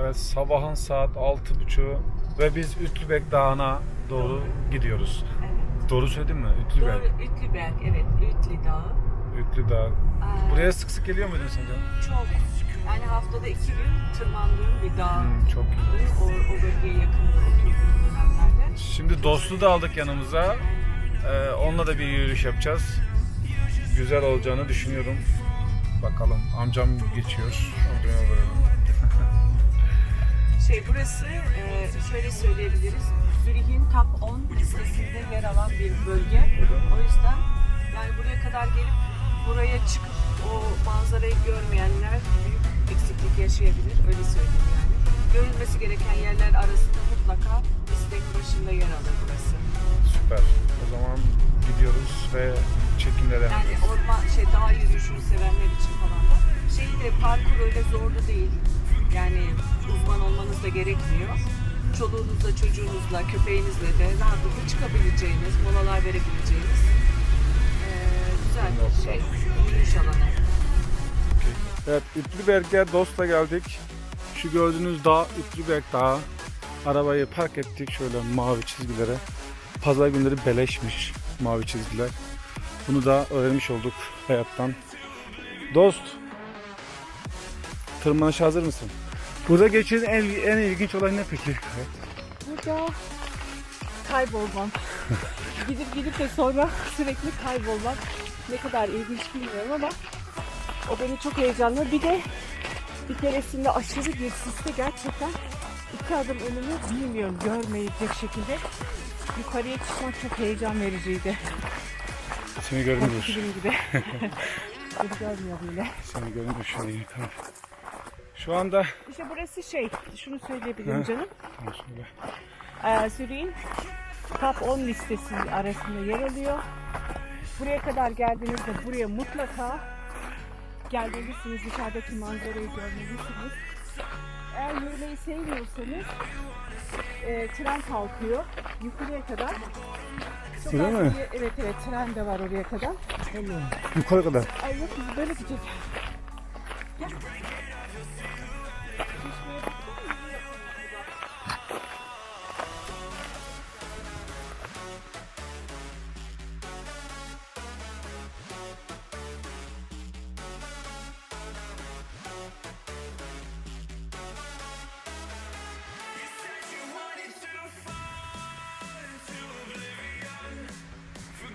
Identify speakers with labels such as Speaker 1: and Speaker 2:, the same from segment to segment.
Speaker 1: Evet sabahın saat altı buçuğu ve biz Ütlübek Dağı'na doğru gidiyoruz.
Speaker 2: Evet.
Speaker 1: Doğru söyledim mi?
Speaker 2: Doğru,
Speaker 1: Ütlübek.
Speaker 2: Evet, Ütlü Dağı.
Speaker 1: Ütlü Dağı.
Speaker 2: Aa,
Speaker 1: Buraya sık sık geliyor muydun sen canım?
Speaker 2: Çok, yani haftada iki gün tırmandığım bir dağ.
Speaker 1: Hmm, çok iyi.
Speaker 2: O, o bölgeye yakın oturduğum dönemlerde.
Speaker 1: Şimdi Dost'u da aldık yanımıza. Ee, onunla da bir yürüyüş yapacağız. Güzel olacağını düşünüyorum. Bakalım amcam geçiyor. Amcama verelim.
Speaker 2: Şey burası e, şöyle söyleyebiliriz. Zürih'in top 10 listesinde yer alan bir bölge. O yüzden yani buraya kadar gelip buraya çıkıp o manzarayı görmeyenler büyük eksiklik yaşayabilir. Öyle söyleyeyim yani. Görülmesi gereken yerler arasında mutlaka listenin başında yer alır burası.
Speaker 1: Süper. O zaman gidiyoruz ve çekimlere
Speaker 2: Yani orman şey dağ yürüyüşünü sevenler için falan da. Şey de parkur öyle zor da değil. Yani uzman olmanız da gerekmiyor. Çoluğunuzla, çocuğunuzla, köpeğinizle de rahatlıkla çıkabileceğiniz, molalar verebileceğiniz güzel bir şey. Yürüyüş alanı.
Speaker 1: Evet, Ütlüberg'e Dost'la geldik. Şu gördüğünüz dağ Ütlüberg Dağı. Arabayı park ettik şöyle mavi çizgilere. Pazar günleri beleşmiş mavi çizgiler. Bunu da öğrenmiş olduk hayattan. Dost, tırmanışa hazır mısın? Burada geçen en, en ilginç olay ne peki?
Speaker 3: Burada kaybolmam. gidip gidip de sonra sürekli kaybolmak ne kadar ilginç bilmiyorum ama o beni çok heyecanlı. Bir de bir keresinde aşırı bir siste gerçekten iki adım önümü bilmiyorum görmeyecek şekilde yukarıya çıkmak çok heyecan vericiydi.
Speaker 1: Seni görmüyoruz.
Speaker 3: Film gibi. Beni görmüyor bile.
Speaker 1: Seni an iyi, tamam. Şu anda...
Speaker 3: İşte burası şey, şunu söyleyebilirim
Speaker 1: Ha.
Speaker 3: canım.
Speaker 1: Tamam, söyle.
Speaker 3: Ee, Zürih'in top 10 listesi arasında yer alıyor. Buraya kadar geldiğinizde buraya mutlaka gelmelisiniz. Dışarıdaki manzarayı görmelisiniz. Eğer yürümeyi sevmiyorsanız e, tren kalkıyor yukarıya kadar. Çok
Speaker 1: Öyle mi?
Speaker 3: bir- Evet evet tren de var oraya kadar.
Speaker 1: Yukarı kadar.
Speaker 3: Ay yok böyle gideceğiz. Gel.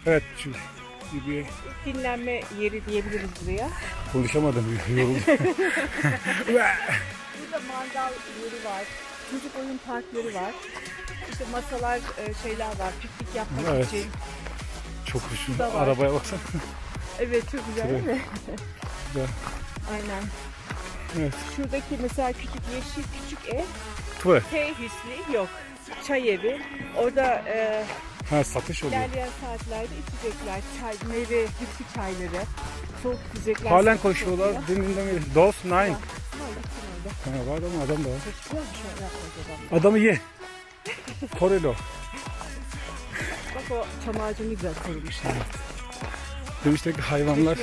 Speaker 1: Evet, şu bir
Speaker 3: Dinlenme yeri diyebiliriz buraya.
Speaker 1: konuşamadım, yoruldum.
Speaker 3: Burada mangal yeri var. Çocuk oyun parkları var. İşte masalar, e, şeyler var. Piknik yapmak
Speaker 1: Evet.
Speaker 3: için.
Speaker 1: Çok hoşum. Arabaya baksana.
Speaker 3: Evet çok güzel değil mi?
Speaker 1: Güzel.
Speaker 3: Aynen.
Speaker 1: Evet.
Speaker 3: Şuradaki mesela küçük yeşil küçük ev
Speaker 1: Tuvalet.
Speaker 3: tesisli yok. Çay evi. Orada e,
Speaker 1: Ha satış oluyor.
Speaker 3: ilerleyen saatlerde içecekler, çay, meyve, bitki çayları, soğuk yiyecekler.
Speaker 1: Halen
Speaker 3: satış
Speaker 1: koşuyorlar.
Speaker 3: oluyor.
Speaker 1: Deminden beri. Dost nine.
Speaker 3: Var, gitsin orada.
Speaker 1: Ha, var ama adam da var.
Speaker 3: Şey.
Speaker 1: Adamı ye. Korelo.
Speaker 3: Bak o çam ağacını güzel korumuşlar.
Speaker 1: Demişler ki hayvanlar.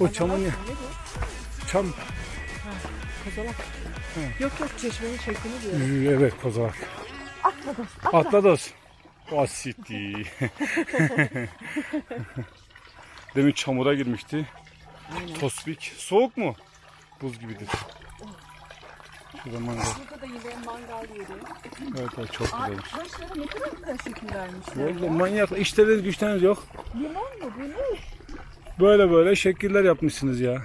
Speaker 1: O çamın ya.
Speaker 3: Ne bu?
Speaker 1: Çam.
Speaker 3: Kozalak. Yok yok çeşmenin şeklini diyorum.
Speaker 1: Evet kozalak.
Speaker 3: Atla dost atla.
Speaker 1: Atla dost. Demin çamura girmişti. Tospik. Soğuk mu? Buz gibidir. Şurada mangal.
Speaker 3: Burada da yine mangal yeri.
Speaker 1: Evet, evet çok
Speaker 3: Ay,
Speaker 1: güzelmiş.
Speaker 3: taşlara ne kadar güzel şekil vermişler.
Speaker 1: Vallahi manyak. İşleriniz güçleriniz yok.
Speaker 3: Limon mu bu ne?
Speaker 1: Böyle böyle şekiller yapmışsınız ya.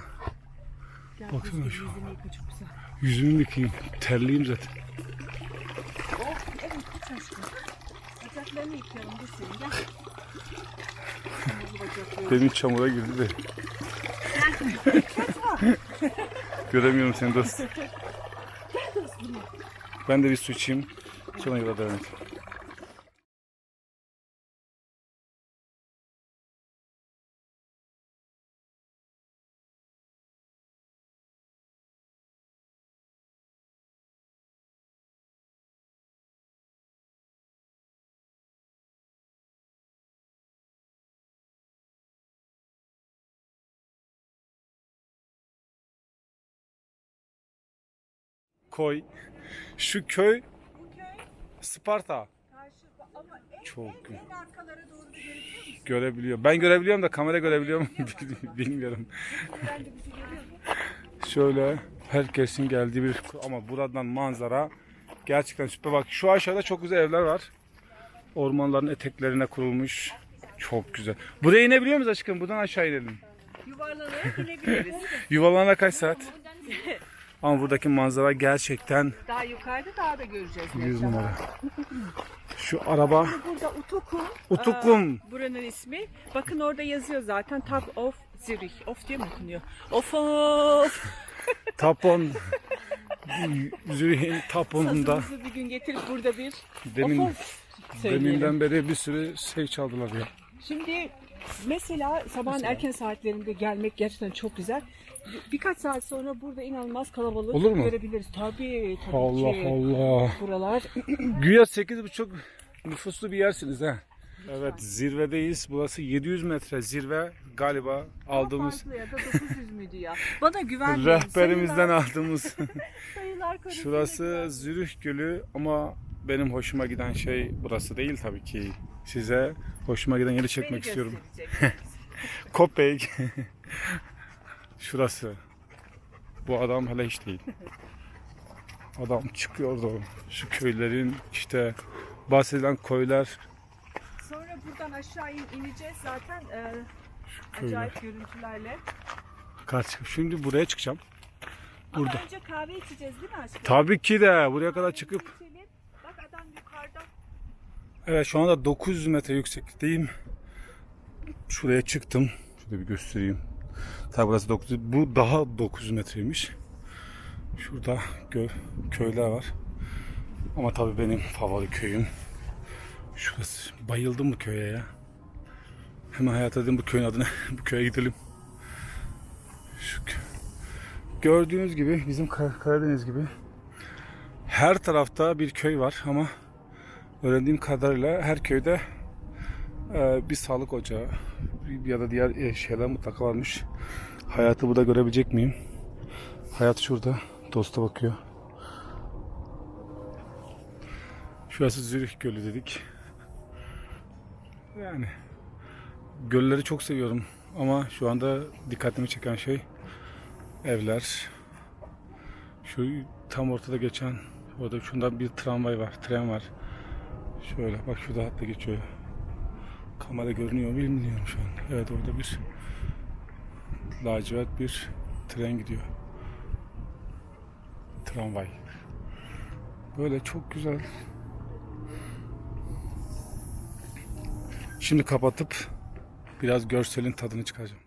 Speaker 1: Baksana şu.
Speaker 3: Güzel.
Speaker 1: Yüzümü yıkayayım. Terliyim zaten.
Speaker 3: Oh evet hiç aşkım. Bacaklarını yıkayalım dur senin gel. Bacakları.
Speaker 1: Demin çamura girdi de. Göremiyorum seni dost. Ben de bir su içeyim. Sonra yola devam edelim. Koy. Şu köy Sparta. Çok
Speaker 3: da görebiliyor.
Speaker 1: Ben görebiliyorum da kamera görebiliyor mu bilmiyorum.
Speaker 3: Musun?
Speaker 1: Şöyle herkesin geldiği bir ama buradan manzara gerçekten süper. Bak şu aşağıda çok güzel evler var. Ormanların eteklerine kurulmuş. Çok güzel. Buraya inebiliyor muyuz aşkım? Buradan aşağı inelim.
Speaker 3: Yuvarlanarak inebiliriz.
Speaker 1: Yuvalana kaç saat? Ama buradaki manzara gerçekten
Speaker 3: Daha yukarıda daha da göreceğiz.
Speaker 1: 100
Speaker 3: mesela.
Speaker 1: numara. Şu araba
Speaker 3: Burada Utukum.
Speaker 1: Utukum.
Speaker 3: Aa, buranın ismi. Bakın orada yazıyor zaten. Top of Zürich. Of diye mi okunuyor? Of of.
Speaker 1: Tapon Zürih'in taponunda
Speaker 3: Sazımızı bir gün getirip burada bir
Speaker 1: demin
Speaker 3: of of
Speaker 1: deminden beri bir sürü şey çaldılar ya.
Speaker 3: Şimdi mesela sabahın erken saatlerinde gelmek gerçekten çok güzel. Bir- Birkaç saat sonra burada inanılmaz kalabalık
Speaker 1: Olur mu?
Speaker 3: görebiliriz. Tabii tabii
Speaker 1: Allah
Speaker 3: ki.
Speaker 1: Allah.
Speaker 3: Buralar
Speaker 1: Güya 8,5 nüfuslu bir yersiniz ha. Evet zirvedeyiz. Burası 700 metre zirve galiba aldığımız
Speaker 3: farklı ya da 900 müydü ya? Bana güvenmeyin.
Speaker 1: rehberimizden
Speaker 3: Sayılar,
Speaker 1: aldığımız.
Speaker 3: sayılar konusunda
Speaker 1: Şurası Zürih Gölü ama benim hoşuma giden şey burası değil tabii ki. Size hoşuma giden yeri çekmek istiyorum. Kopek. Şurası. Bu adam hele hiç değil. Adam çıkıyordu. Şu köylerin işte bahsedilen koylar
Speaker 3: Sonra buradan aşağı in, ineceğiz zaten e,
Speaker 1: köyler.
Speaker 3: acayip görüntülerle.
Speaker 1: Kaç. Şimdi buraya çıkacağım. Burada.
Speaker 3: Ama önce kahve içeceğiz değil mi aşkım?
Speaker 1: Tabii ki de buraya kadar çıkıp
Speaker 3: İçelim. Bak adam yukarıda.
Speaker 1: Evet şu anda 900 metre yükseklikteyim. Şuraya çıktım. Şurada bir göstereyim. Tabi burası 900. Bu daha 900 metreymiş. Şurada gö- köyler var. Ama tabii benim favori köyüm. Şurası. Bayıldım bu köye ya. Hemen hayata dedim bu köyün adına bu köye gidelim. Şu Gördüğünüz gibi bizim Kar- Karadeniz gibi her tarafta bir köy var ama öğrendiğim kadarıyla her köyde e, bir sağlık ocağı ya da diğer e, şeyler mutlaka varmış. Hayatı burada görebilecek miyim? Hayat şurada. Dosta bakıyor. Şurası Zürih Gölü dedik. Yani gölleri çok seviyorum ama şu anda dikkatimi çeken şey evler. Şu tam ortada geçen orada şundan bir tramvay var, tren var. Şöyle bak şurada hatta geçiyor. Kamera görünüyor mu bilmiyorum şu an. Evet orada bir lacivert bir tren gidiyor. Tramvay. Böyle çok güzel. Şimdi kapatıp biraz görselin tadını çıkaracağım.